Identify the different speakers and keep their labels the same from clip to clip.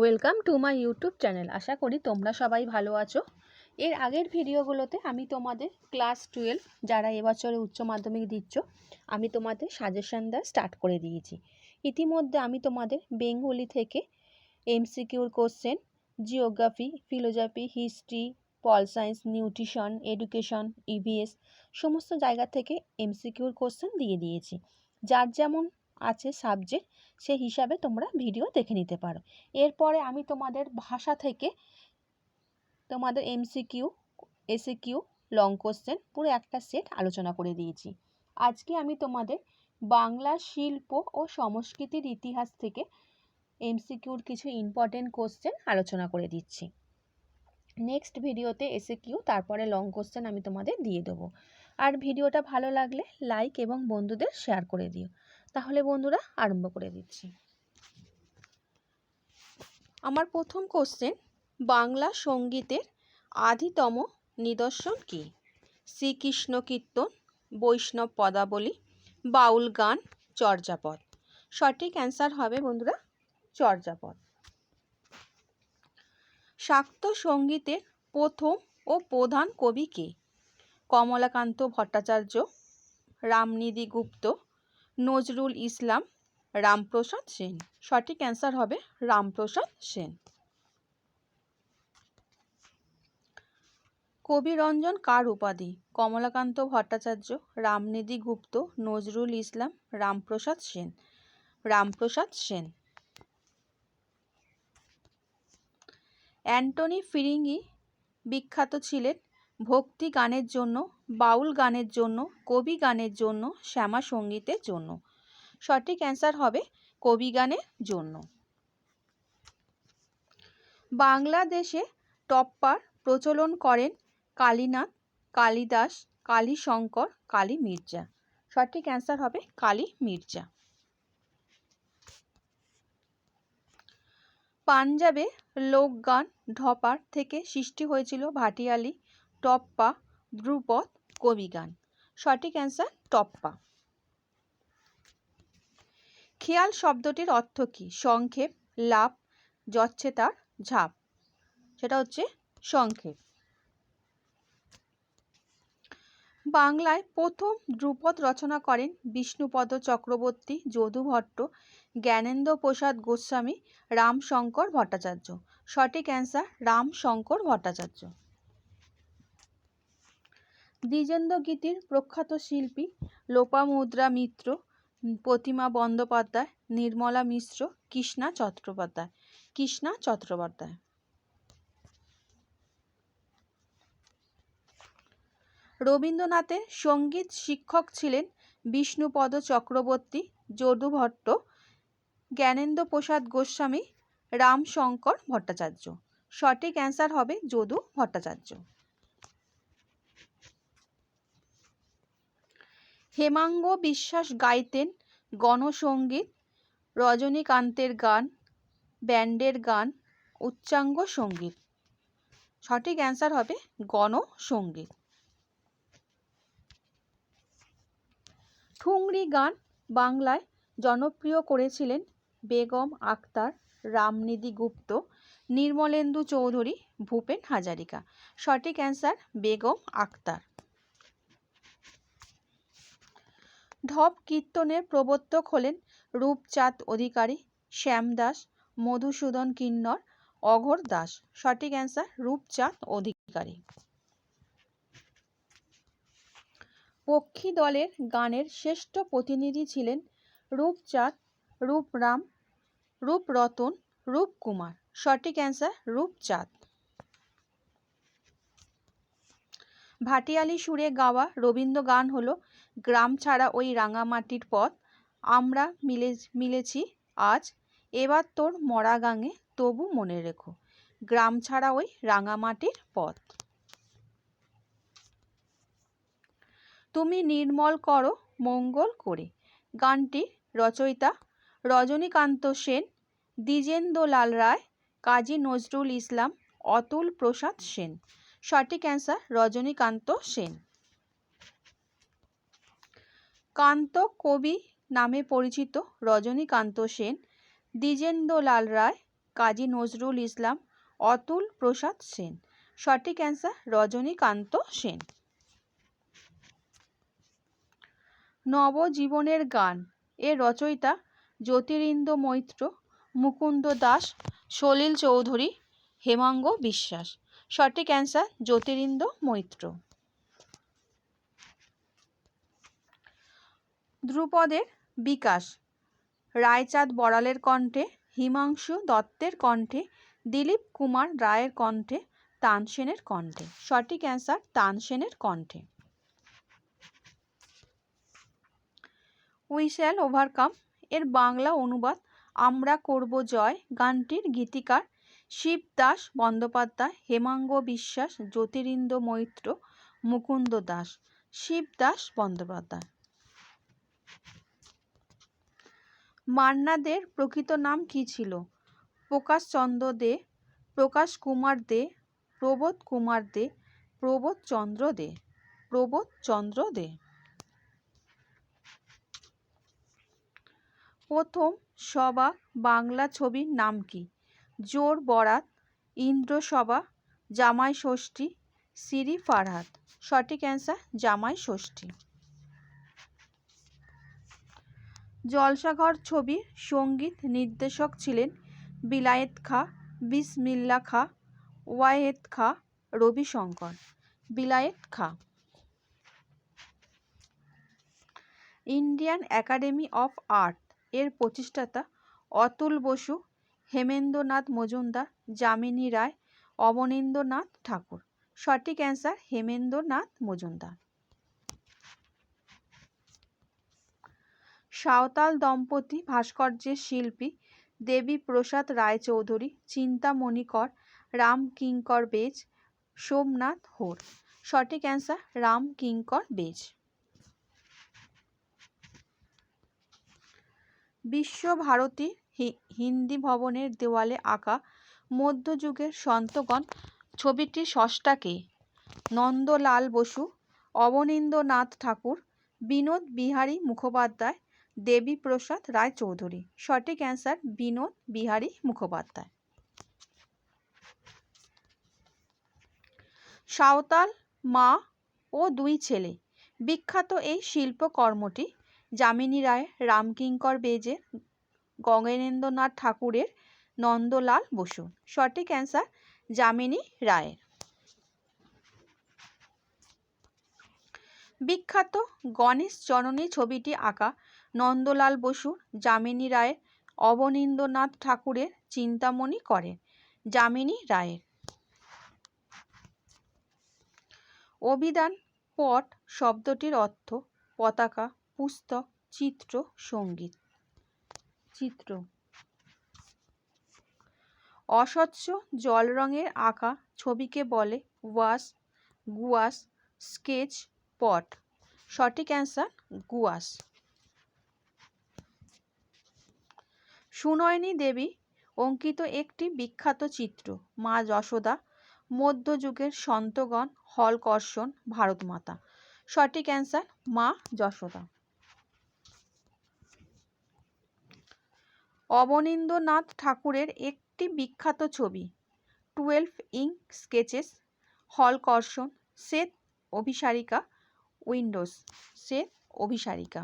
Speaker 1: Welcome to my YouTube channel. আশা করি তোমরা সবাই ভালো আছো। এর আগের ভিডিওগুলোতে আমি তোমাদের ক্লাস টুয়েলভ যারা এবছরে উচ্চ মাধ্যমিক দিচ্ছ, আমি তোমাদের সাজেশন দেওয়া স্টার্ট করে দিয়েছি। ইতিমধ্যে আমি তোমাদের বেঙ্গলি থেকে এমসিকিউর question, geography, philosophy, history, pol science, nutrition, education, EVS, সমস্ত জায়গা থেকে এমসিকিউর কোশ্চেন দিয়ে দিয়েছি। যার যেমন আছে সাবজেক্ট সেই হিসাবে তোমরা ভিডিও দেখে নিতে পারো। এরপরে আমি তোমাদের ভাষা থেকে তোমাদের এমসিকিউ এসিকিউ লং কোশ্চেন পুরো একটা সেট আলোচনা করে দিয়েছি। আজকে আমি তোমাদের বাংলা শিল্প ও সংস্কৃতির ইতিহাস থেকে এমসিকিউর কিছু ইম্পর্টেন্ট কোশ্চেন আলোচনা করে দিচ্ছি। নেক্সট ভিডিওতে এসে কিউ তারপরে লং কোশ্চেন আমি তোমাদের দিয়ে দেবো। আর ভিডিওটা ভালো লাগলে লাইক এবং বন্ধুদের শেয়ার করে দিও। তাহলে বন্ধুরা আরম্ভ করে দিচ্ছি। আমার প্রথম কোশ্চেন বাংলা সঙ্গীতের আদিতম নিদর্শন কি? শ্রীকৃষ্ণ কীর্তন, বৈষ্ণব পদাবলী, বাউল গান, চর্যাপদ। সঠিক অ্যান্সার হবে বন্ধুরা চর্যাপদ। শাক্ত সঙ্গীতের প্রথম ও প্রধান কবি কে? কমলাকান্ত ভট্টাচার্য, রামনিধি গুপ্ত নজরুল ইসলাম, রামপ্রসাদ সেন। সঠিক অ্যান্সার হবে রামপ্রসাদ সেন। কবিরঞ্জন কার উপাধি? কমলাকান্ত ভট্টাচার্য, রামনিধি গুপ্ত, নজরুল ইসলাম, রামপ্রসাদ সেন। রামপ্রসাদ সেন। অ্যান্টনি ফিরিঙ্গি বিখ্যাত ছিলেন ভক্তি গানের জন্য, বাউল গানের জন্য, কবি গানের জন্য, শ্যামা সঙ্গীতের জন্য। সঠিক অ্যান্সার হবে কবি গানের জন্য। বাংলাদেশে টপ্পার প্রচলন করেন কালীনাথ, কালিদাস, কালীশঙ্কর কালী মির্জা সঠিক অ্যান্সার হবে কালী মির্জা পাঞ্জাবে লোকগান ঢপার থেকে সৃষ্টি হয়েছিল ভাটিয়ালি টপ্পা, ধ্রুপদ, কবিগান। সঠিক অ্যান্সার টপ্পা। খেয়াল শব্দটির অর্থ কী? সংক্ষেপ লাভ যচ্ছে তার ঝাপ। সেটা হচ্ছে সংক্ষেপ। বাংলায় প্রথম ধ্রুপদ রচনা করেন বিষ্ণুপদ চক্রবর্তী, যদু ভট্ট, জ্ঞানেন্দ্র প্রসাদ গোস্বামী, রামশঙ্কর ভট্টাচার্য। সঠিক অ্যান্সার রামশঙ্কর ভট্টাচার্য। দ্বিজেন্দ্র গীতির প্রখ্যাত শিল্পী লোপামুদ্রা মিত্র, প্রতিমা বন্দ্যোপাধ্যায়, নির্মলা মিশ্র, কৃষ্ণা চট্টোপাধ্যায়। কৃষ্ণা চট্টোপাধ্যায়। রবীন্দ্রনাথের সংগীত শিক্ষক ছিলেন বিষ্ণুপদ চক্রবর্তী, যদু ভট্ট, জ্ঞানেন্দ্র প্রসাদ গোস্বামী, রামশঙ্কর ভট্টাচার্য। সঠিক অ্যান্সার হবে যদু ভট্টাচার্য। হেমাঙ্গ বিশ্বাস গাইতেন গণসঙ্গীত রজনীকান্তের গান, ব্যান্ডের গান, উচ্চাঙ্গ সংগীত। সঠিক অ্যান্সার হবে গণসঙ্গীত ঠুংরি গান বাংলায় জনপ্রিয় করেছিলেন বেগম আক্তার রামনিধি গুপ্ত, নির্মলেন্দু চৌধুরী, ভূপেন হাজারিকা। সঠিক অ্যান্সার বেগম আক্তার ঢপ কীর্তনের প্রবর্তক হলেন রূপচাঁদ অধিকারী শ্যামদাস মধুসূদন কিন্নর, অঘোর দাস। সঠিক অ্যান্সার রূপচাঁদ অধিকারী। পক্ষী দলের গানের শ্রেষ্ঠ প্রতিনিধি ছিলেন রূপচাঁদ, রূপরাম, রূপরতন, রূপকুমার। সঠিক অ্যান্সার রূপচাঁদ। ভাটিয়ালি সুরে গাওয়া রবীন্দ্র গান হলো গ্রাম ছাড়া ওই রাঙামাটির পথ। আমরা মিলে, মিলেছি আজ। এবার তোর মরা গাঙে তবু মনে রেখো। গ্রাম ছাড়া ওই রাঙামাটির পথ। তুমি নির্মল করো মঙ্গল করে। গানটি রচয়িতা রজনীকান্ত সেন দ্বিজেন্দ্রলাল রায়, কাজী নজরুল ইসলাম, অতুল প্রসাদ সেন। সঠিক অ্যান্সার রজনীকান্ত সেন। কান্ত কবি নামে পরিচিত রজনীকান্ত সেন, দ্বিজেন্দ্রলাল রায়, কাজী নজরুল ইসলাম, অতুল প্রসাদ সেন। সঠিক অ্যান্সার রজনীকান্ত সেন। নবজীবনের গান। এর রচয়িতা জ্যোতিরিন্দ্র মৈত্র, মুকুন্দ দাস, সলিল চৌধুরী, হেমাঙ্গ বিশ্বাস। সঠিক অ্যান্সার জ্যোতিরিন্দ্র মৈত্র। ধ্রুপদের বিকাশ। রায়চাঁদ বড়ালের কণ্ঠে, হিমাংশু দত্তের কণ্ঠে, দিলীপ কুমার রায়ের কণ্ঠে তানসেনের কণ্ঠে। সঠিক অ্যান্সার তানসেনের কণ্ঠে। We shall overcome. এর বাংলা অনুবাদ, আমরা করব জয়, গানটির গীতিকার শিবদাস বন্দ্যোপাধ্যায়, হেমাঙ্গ বিশ্বাস, জ্যোতিরিন্দ্র মৈত্র, মুকুন্দ দাস, শিবদাস বন্দ্যোপাধ্যায়। মান্না দের প্রকৃত নাম কী ছিল? প্রকাশ চন্দ্র দে প্রকাশ কুমার দে প্রবোধ কুমার দে প্রবোধ চন্দ্র দে প্রবোধ চন্দ্র দে। প্রথম সভা বাংলা ছবির নাম কি? জোর বরাত ইন্দ্রসভা জামাই ষষ্ঠী, সিরি ফারহাত। সঠিক অ্যান্সার, জামাই ষষ্ঠী। জলসাঘর ছবির সংগীত নির্দেশক ছিলেন বিলায়েত খা, বিসমিল্লা খা ওয়াহেদ খা, রবিশঙ্কর। বিলায়েত খা। ইন্ডিয়ান একাডেমি অফ আর্ট এর প্রতিষ্ঠাতা অতুল বসু, হেমেন্দ্রনাথ মজুমদার, যামিনী রায়, অবনীন্দ্রনাথ ঠাকুর। সঠিক অ্যান্সার হেমেন্দ্রনাথ মজুমদার। সাঁওতাল দম্পতি ভাস্কর্যের শিল্পী দেবী প্রসাদ রায়চৌধুরী চিন্তামণি কর রাম কিঙ্কর বেজ, সোমনাথ হোর। সঠিক অ্যান্সার, রাম কিঙ্কর বেজ। বিশ্বভারতী হিন্দি ভবনের দেওয়ালে আঁকা মধ্যযুগের সন্তগণ, ছবিটির স্রষ্টাকে নন্দলাল বসু, অবনীন্দ্রনাথ ঠাকুর, বিনোদ বিহারী মুখোপাধ্যায় দেবীপ্রসাদ রায়চৌধুরী। সঠিক অ্যান্সার বিনোদ বিহারী মুখোপাধ্যায়। সাঁওতাল, মা ও দুই ছেলে। বিখ্যাত এই শিল্পকর্মটি যামিনী রায়, রামকিঙ্কর বেজে, গগনেন্দ্রনাথ ঠাকুরের নন্দলাল বসু। সঠিক অ্যান্সার যামিনী রায়ের। বিখ্যাত গণেশ জননী ছবিটি আঁকা নন্দলাল বসু, যামিনী রায়ের অবনীন্দ্রনাথ ঠাকুরের চিন্তামণি করেন যামিনী রায়ের। অভিধান, পট, শব্দটির অর্থ, পতাকা, পুস্তক, চিত্র, সংগীত। চিত্র। অস্বচ্ছ জল রঙের আঁকা ছবিকে বলে ওয়াশ, গুয়াশ, স্কেচ, পট। সঠিক অ্যান্সার, গুয়াশ। সুনয়নী দেবী অঙ্কিত একটি বিখ্যাত চিত্র, মা যশোদা, মধ্যযুগের সন্তগণ হলকর্ষণ ভারতমাতা। সঠিক অ্যান্সার মা যশোদা। অবনীন্দ্রনাথ ঠাকুরের একটি বিখ্যাত ছবি, টুয়েলভ ইঙ্ক স্কেচেস, হলকর্ষণ, শ্বেত অভিসারিকা, উইন্ডোজ, শ্বেত অভিসারিকা।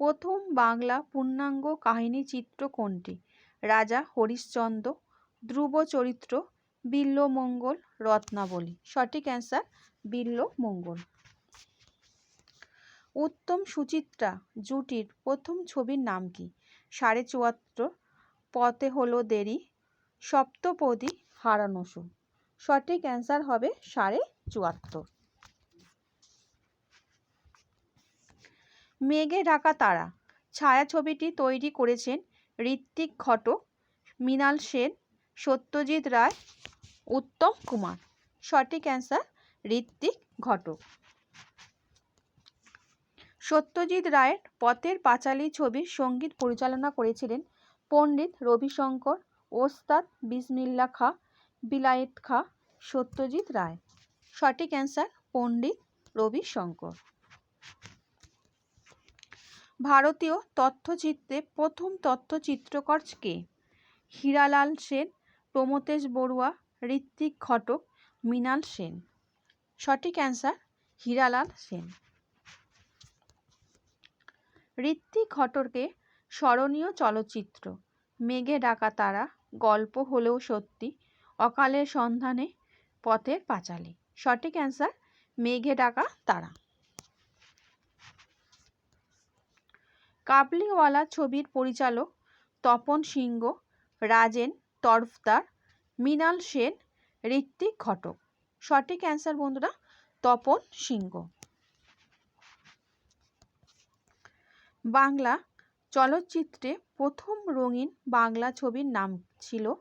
Speaker 1: প্রথম বাংলা পূর্ণাঙ্গ কাহিনী চিত্র কোনটি? রাজা হরিশ্চন্দ্র, ধ্রুব চরিত্র বিল্লমঙ্গল রত্নাবলী। সঠিক অ্যান্সার বিল্লমঙ্গল উত্তম সুচিত্রা জুটির প্রথম ছবির নাম কি? সাড়ে চুয়াত্তর, পথে হলো দেরি, সপ্তপদী হারানোসু সঠিক অ্যান্সার হবে সাড়ে চুয়াত্তর। মেঘে ঢাকা তারা। ছায়াছবিটি তৈরি করেছেন ঋত্বিক ঘটক, মৃণাল সেন, সত্যজিৎ রায়, উত্তম কুমার। সঠিক অ্যান্সার ঋত্বিক ঘটক। সত্যজিৎ রায়ের পথের পাঁচালী ছবির সংগীত পরিচালনা করেছিলেন পণ্ডিত রবিশঙ্কর, ওস্তাদ বিসমিল্লা খা, বিলায়েত খা, সত্যজিৎ রায়। সঠিক অ্যান্সার, পণ্ডিত রবিশঙ্কর। ভারতীয় তথ্যচিত্রে প্রথম তথ্যচিত্রকর কে? হীরালাল সেন প্রমথেশ বড়ুয়া ঋত্বিক ঘটক, মৃণাল সেন। সঠিক অ্যান্সার, হীরালাল সেন। ঋত্বিক ঘটককে স্মরণীয় চলচ্চিত্র, মেঘে ডাকা তারা, গল্প হলেও সত্যি, অকালের সন্ধানে, পথের পাঁচালী। সঠিক অ্যান্সার, মেঘে ডাকা তারা। কাবলিওয়ালা ছবির পরিচালক তপন সিংহ, রাজেন তরফদার, মৃণাল সেন, ঋত্বিক ঘটক। সঠিক অ্যান্সার বন্ধুরা, তপন সিংহ। বাংলা চলচ্চিত্রে প্রথম রঙিন বাংলা ছবির নাম ছিল,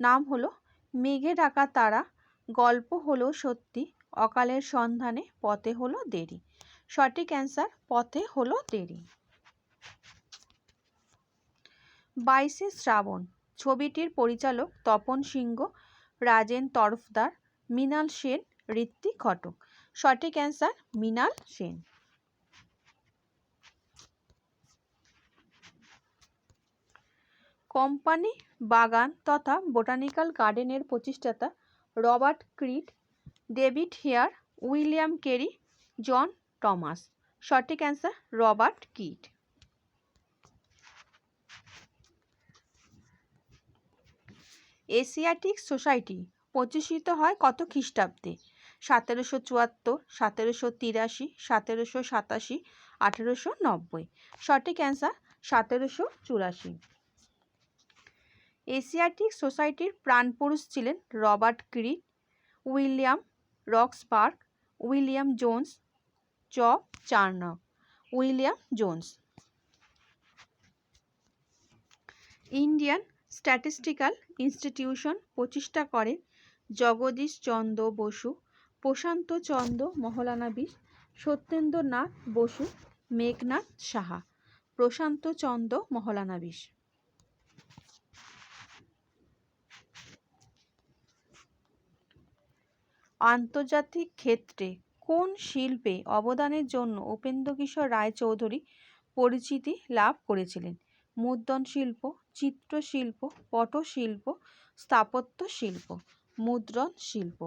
Speaker 1: নাম হলো মেঘে ডাকা তারা, গল্প হলো সত্যি, অকালের সন্ধানে পথে হলো দেরি। সঠিক অ্যান্সার পথে হলো দেরি। বাইশে শ্রাবণ, ছবিটির পরিচালক তপন সিংহ, রাজেন তরফদার, মৃণাল সেন, ঋত্বিক ঘটক। সঠিক অ্যান্সার, মৃণাল সেন। কোম্পানি, বাগান তথা বোটানিক্যাল গার্ডেনের প্রতিষ্ঠাতা Robert Kyd, David Hare, William Carey, John Thomas. সঠিক answer, Robert Kyd Asiatic Society প্রতিষ্ঠিত হয় কত খ্রিস্টাব্দে? সতেরোশো চুয়াত্তর, সতেরোশো তিরাশি, সতেরোশো সাতাশি, আঠেরোশো নব্বই। সঠিক অ্যান্সার সতেরোশো চুরাশি। এশিয়াটিক সোসাইটির প্রাণপুরুষ ছিলেন রবার্ট ক্রিক উইলিয়াম রক্সবার্গ, উইলিয়াম জোন্স, চ. Charnock. William Jones. Indian statistical institution প্রতিষ্ঠা করেন জগদীশ চন্দ্র বসু, প্রশান্ত চন্দ্র মহলানবিশ সত্যেন্দ্রনাথ বসু মেঘনাথ সাহা, প্রশান্ত চন্দ্র মহলানবিশ আন্তর্জাতিক ক্ষেত্রে কোন শিল্পে অবদানের জন্য উপেন্দ্রকিশোর রায়চৌধুরী পরিচিতি লাভ করেছিলেন? মুদ্রণ শিল্প চিত্রশিল্প, পটশিল্প স্থাপত্য শিল্প মুদ্রণ শিল্প।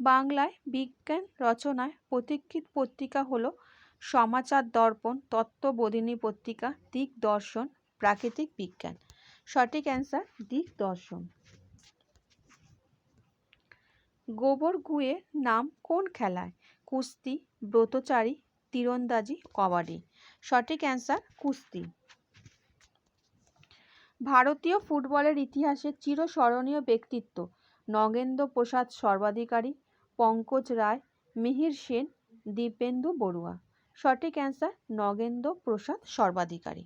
Speaker 1: বাংলায় বিজ্ঞান রচনায় পথিকৃৎ পত্রিকা হল সমাচার দর্পণ, তত্ত্ববোধিনী পত্রিকা দিকদর্শন প্রাকৃতিক বিজ্ঞান। সঠিক অ্যান্সার দিকদর্শন গোবর গুয়ের নাম কোন খেলায়? কুস্তি, ব্রতচারী, তীরন্দাজি, কবাডি। সঠিক অ্যান্সার কুস্তি। ভারতীয় ফুটবলের ইতিহাসে চিরস্মরণীয় ব্যক্তিত্ব নগেন্দ্র প্রসাদ সর্বাধিকারী, পঙ্কজ রায়, মিহির সেন, দীপেন্দু বড়ুয়া। সঠিক অ্যান্সার নগেন্দ্র প্রসাদ সর্বাধিকারী।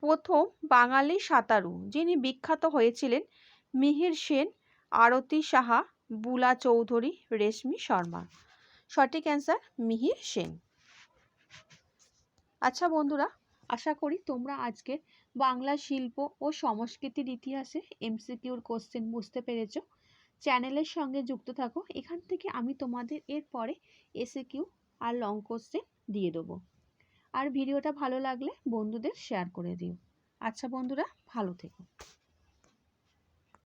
Speaker 1: প্রথম বাঙালি সাঁতারু, যিনি বিখ্যাত হয়েছিলেন মিহির সেন, আরতি সাহা, বুলা চৌধুরী, রেশমি শর্মা। সঠিক অ্যান্সার মিহির সেন। আচ্ছা বন্ধুরা, আশা করি তোমরা আজকের বাংলা শিল্প ও সংস্কৃতির ইতিহাসে এমসিকিউর কোশ্চেন বুঝতে পেরেছ। চ্যানেলের সঙ্গে যুক্ত থাকো, এখান থেকে আমি তোমাদের এরপরে এসে কিউ আর লং কোশ্চেন দিয়ে দেবো। আর ভিডিওটা ভালো লাগলে বন্ধুদের শেয়ার করে দিও। আচ্ছা বন্ধুরা, ভালো থেকো।